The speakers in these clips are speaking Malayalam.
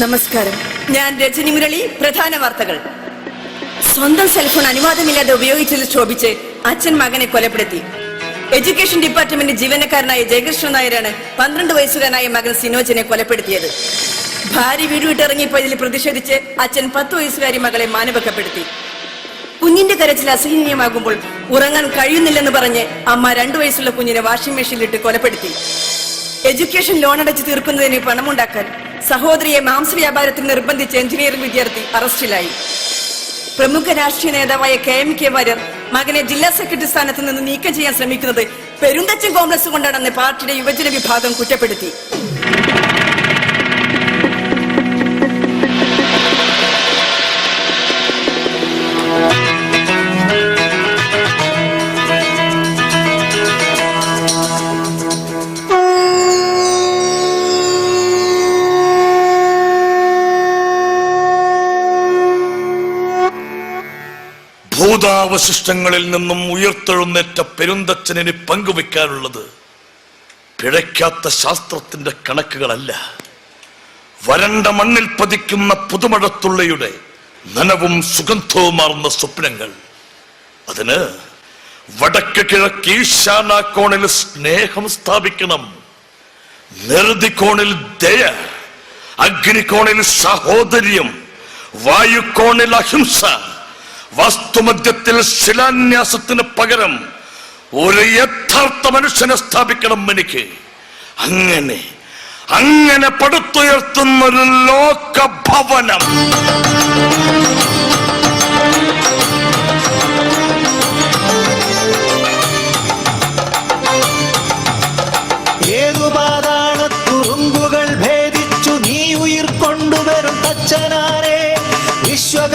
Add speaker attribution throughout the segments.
Speaker 1: നമസ്കാരം. ഞാൻ രജനി മുരളി പ്രധാന വാർത്തകൾ. സ്വന്തം സെൽഫോൺ അനുവാദമില്ലാതെ ഉപയോഗിച്ചതിൽ ക്ഷോഭിച്ച് അച്ഛൻ മകനെ കൊലപ്പെടുത്തി. എഡ്യൂക്കേഷൻ ഡിപ്പാർട്ട്മെന്റ് ജീവനക്കാരനായ ജയകൃഷ്ണൻ നായരാണ് പന്ത്രണ്ട് വയസ്സുകാരനായ മകൻ സിനോജിനെ കൊലപ്പെടുത്തിയത്. ഭാര്യ വീട് വിട്ടിറങ്ങിപ്പോയതിൽ പ്രതിഷേധിച്ച് അച്ഛൻ പത്ത് വയസ്സുകാരി മകളെ മാനവക്കപ്പെടുത്തി കുഞ്ഞിന്റെ കരച്ചിൽ അസഹനീയമാകുമ്പോൾ ഉറങ്ങാൻ കഴിയുന്നില്ലെന്ന് പറഞ്ഞ് അമ്മ രണ്ടു വയസ്സുള്ള കുഞ്ഞിനെ വാഷിംഗ് മെഷീനിലിട്ട് കൊലപ്പെടുത്തി. എഡ്യൂക്കേഷൻ ലോൺ അടച്ചു തീർക്കുന്നതിന് പണമുണ്ടാക്കാൻ സഹോദരിയെ മാംസ വ്യാപാരത്തിൽ നിർബന്ധിച്ച് എഞ്ചിനീയറിംഗ് വിദ്യാർത്ഥി അറസ്റ്റിലായി. പ്രമുഖ രാഷ്ട്രീയ നേതാവായ കെ എം കെ വാര്യർ മകനെ ജില്ലാ സെക്രട്ടറി സ്ഥാനത്ത് നിന്ന് നീക്കം ചെയ്യാൻ ശ്രമിക്കുന്നത് പെരുന്തച്ചൻ കോൺഗ്രസ് കൊണ്ടാണെന്ന് പാർട്ടിയുടെ യുവജന വിഭാഗം കുറ്റപ്പെടുത്തി.
Speaker 2: ഭൂതാവശിഷ്ടങ്ങളിൽ നിന്നും ഉയർത്തെഴുന്നേറ്റ പെരുന്തച്ഛനെ പങ്കുവെക്കാനുള്ളത് പിഴയ്ക്കാത്ത ശാസ്ത്രത്തിന്റെ കണക്കുകളല്ല. വരണ്ട മണ്ണിൽ പതിക്കുന്ന പുതുമഴത്തുള്ളിയുടെ നനവും സുഗന്ധവുമാർന്ന സ്വപ്നങ്ങൾ. അതിന് വടക്ക് കിഴക്ക് ഈശാനാക്കോണിൽ സ്നേഹം സ്ഥാപിക്കണം. നെറുതിക്കോണിൽ ദയ അഗ്നികോണിൽ സഹോദര്യം വായുക്കോണിൽ അഹിംസ വസ്തുമധ്യത്തിൽ ശിലാന്യാസത്തിന് പകരം ഒരു യഥാർത്ഥ മനുഷ്യനെ സ്ഥാപിക്കണം എനിക്ക്. അങ്ങനെ അങ്ങനെ പടുത്തുയർത്തുന്ന ഒരു ലോക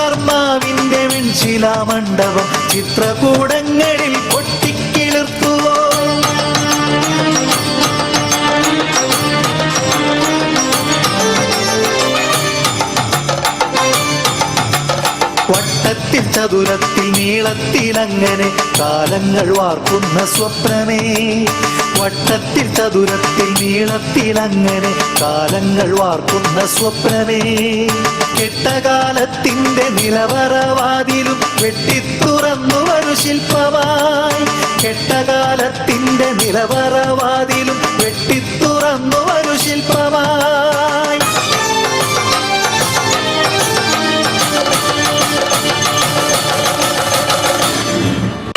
Speaker 3: വിശ്വകർമാവിന്റെ വെൺശിലാ മണ്ഡപം ചിത്രകൂടങ്ങളിൽ പൊട്ടിക്കിളിർത്തുവോ? വട്ടത്തിൽ ചതുരത്തിൽ നീളത്തിൽ അങ്ങനെ കാലങ്ങൾ വാർക്കുന്ന സ്വപ്നമേ. വട്ടത്തിൽ ചതുരത്തിൽ നീളത്തിൽ അങ്ങനെ കാലങ്ങൾ വാർക്കുന്ന സ്വപ്നമേ. കെട്ടകാലത്തിന്റെ നിലവറവാതിലും വെട്ടിത്തുറന്നു ഒരു ശില്പമായി കെട്ടകാലത്തിന്റെ നിലവറ